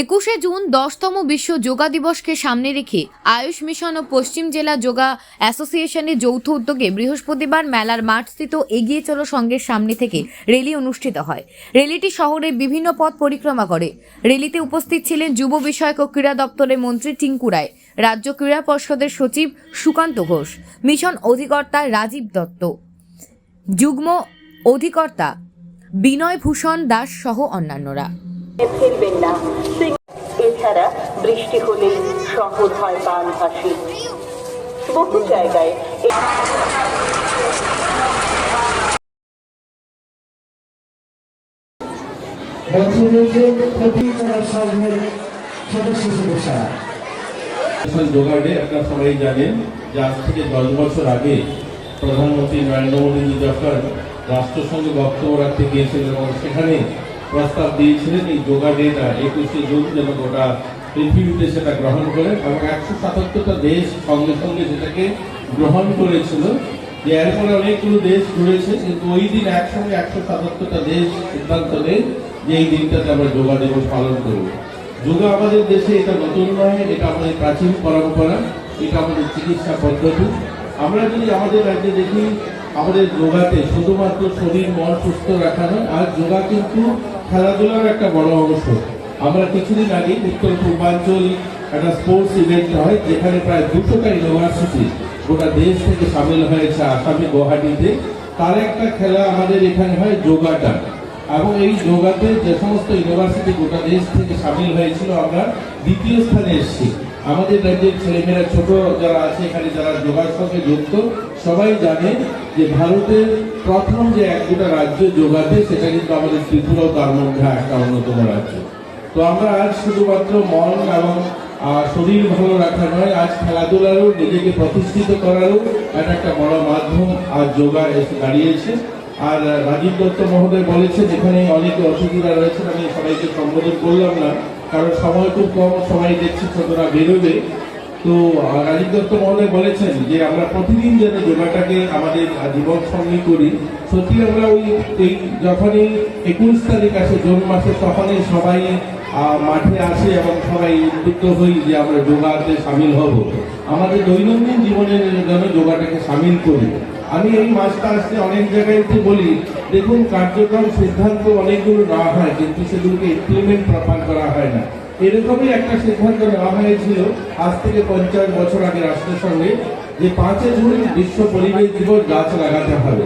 একুশে জুন দশতম বিশ্ব যোগা দিবসকে সামনে রেখে আয়ুষ মিশন ও পশ্চিম জেলা যোগা অ্যাসোসিয়েশনের যৌথ উদ্যোগে বৃহস্পতিবার মেলার মাঠস্থিত এগিয়ে চলো সঙ্গের সামনে থেকে র্যালি অনুষ্ঠিত হয়। র্যালিটি শহরের বিভিন্ন পথ পরিক্রমা করে। র্যালিতে উপস্থিত ছিলেন যুব বিষয়ক ও ক্রীড়া দপ্তরের মন্ত্রী টিঙ্কু রায়, রাজ্য ক্রীড়া পর্ষদের সচিব সুকান্ত ঘোষ, মিশন অধিকর্তা রাজীব দত্ত, যুগ্ম অধিকর্তা বিনয় ভূষণ দাস সহ অন্যান্যরা। ফেলবেন না। এছাড়া বৃষ্টি হলে শহর হয় বান ভাসি বহু জায়গায় এ- বছরের প্রতি করা সংঘের সদস্য সদস্যরা ন্যাশনাল যোগা ডে আপনারা সবাই জানেন যে আজ থেকে দশ বছর আগে প্রধানমন্ত্রী নরেন্দ্র মোদীজি যখন রাষ্ট্রসংঘে বক্তব্য রাখতে গিয়েছিলেন এবং সেখানে প্রস্তাব দিয়েছিলেন এই যোগা ডেটা একুশে জুন যেন গোটা পৃথিবীতে সেটা গ্রহণ করে এবং একশো সাতাত্তরটা দেশ সঙ্গে সঙ্গে সেটাকে গ্রহণ করেছিল। যে এরপরে অনেকগুলো দেশ ঘুরেছে, কিন্তু ওই দিন একসঙ্গে একশো সাতাত্তরটা দেশ সিদ্ধান্ত নেয় যে এই দিনটাতে আমরা যোগা দিবস পালন করব। যোগা আমাদের দেশে এটা নতুন নয়, এটা আমাদের প্রাচীন পরম্পরা, এটা আমাদের চিকিৎসা পদ্ধতি। আমরা যদি আমাদের রাজ্যে দেখি, আমাদের যোগাতে শুধুমাত্র শরীর মন সুস্থ রাখা নয়, আর যোগা কিন্তু খেলাধুলার একটা বড় অংশ। আমরা কিছুদিন আগে উত্তর পূর্বাঞ্চল একটা স্পোর্টস ইভেন্ট হয়, যেখানে প্রায় দুশোটা ইউনিভার্সিটি গোটা দেশ থেকে সামিল হয়েছে আসামে, গুয়াহাটিতে। তার একটা খেলা আমাদের এখানে হয় যোগাটা। এবং এই যোগাতে যে সমস্ত ইউনিভার্সিটি গোটা দেশ থেকে সামিল হয়েছিল, আমরা দ্বিতীয় স্থানে এসেছি। আমাদের রাজ্যের ছেলেমেয়েরা ছোট যারা আছে, এখানে যারা যোগার সঙ্গে যুক্ত, সবাই জানে যে ভারতের প্রথম যে এক দুটা রাজ্য যোগাতে সেটা কিন্তু আমাদের ত্রিপুরাও তার মধ্যে একটা অন্যতম রাজ্য। তো আমরা আজ শুধুমাত্র মন এবং শরীর ভালো রাখা নয়, আজ খেলাধুলারও নিজেকে প্রতিষ্ঠিত করারও এটা একটা বড় মাধ্যম আজ যোগা এসে দাঁড়িয়েছে। আর রাজীব দত্ত মহোদয় বলেছেন এখানে অনেকে অসুবিধা রয়েছেন, আমি সবাইকে সম্বোধন করলাম না, কারণ সময় খুব কম সবাই দেখছি ছোটরা বেরোবে। তো রাজীব দত্ত মহোদয় বলেছেন যে, আমরা প্রতিদিন যেন যোগাটাকে আমাদের জীবন সঙ্গী করি, সত্যি আমরা ওই এই যখনই একুশ তারিখ আসে, জুন মাসে, তখনই সবাই মাঠে আসে এবং সবাই উদ্বুদ্ধ হই যে আমরা যোগাতে সামিল হব। আমাদের দৈনন্দিন জীবনের যেন যোগাটাকে সামিল করি। আমি এই মাসটা আসতে অনেক জায়গায় বলি, দেখুন কার্যক্রম সিদ্ধান্ত অনেকগুলো নেওয়া হয়, কিন্তু সেগুলোকে ইমপ্লিমেন্ট প্রপার করা হয় না। এরকমই একটা সিদ্ধান্ত নেওয়া হয়েছিল আজ থেকে পঞ্চাশ বছর আগে রাষ্ট্রের সঙ্গে, যে পাঁচে জুন বিশ্ব পরিবেশ দিবস গাছ লাগাতে হবে।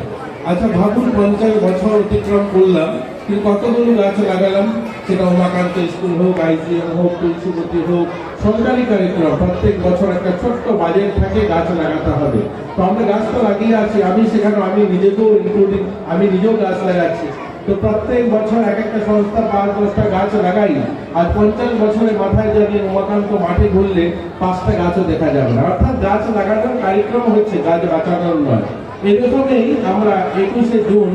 আচ্ছা ভাবুন পঞ্চাশ বছর অতিক্রম করলাম কিন্তু কতগুলো গাছ লাগালাম, সেটা উমাকান্ত স্কুল হোক, আইসিএম হোক তুলসীপতি হোক, সরকারি কারিকুলাম, প্রত্যেক বছর একটা ছোট্ট বাজেট থাকে গাছ লাগাতে হবে। তো আমরা গাছ তো লাগিয়ে আছি, আমি সেখানে, আমি নিজেকেও ইনক্লুডিং আমি নিজেও গাছ লাগাচ্ছি। তো প্রত্যেক বছর এক একটা সংস্থা পাঁচ দশটা গাছ লাগাই, আর পঞ্চাশ বছরের মাথায় যদি উমাকান্ত মাঠে ঘুরলে পাঁচটা গাছও দেখা যাবে না। অর্থাৎ গাছ লাগানোর কার্যক্রম হচ্ছে গাছ বাঁচানোর নয়। এরকমই আমরা একুশে জুন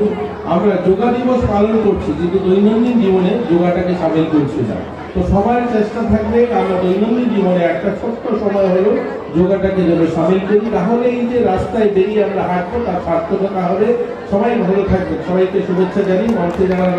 আমরা যোগা দিবস পালন করছি, কিন্তু দৈনন্দিন জীবনে যোগাটাকে সামিল করছি না। তো সবার চেষ্টা থাকবে আমরা দৈনন্দিন জীবনে একটা ছোট্ট সময় হলো যোগাটাকে যেন সামিল করি, তাহলে এই যে রাস্তায় বেরিয়ে আমরা হাঁটবো, তার সার্থকতা হবে। সবাই ভালো থাকবে সবাইকে শুভেচ্ছা জানি মঞ্চে রয়েছে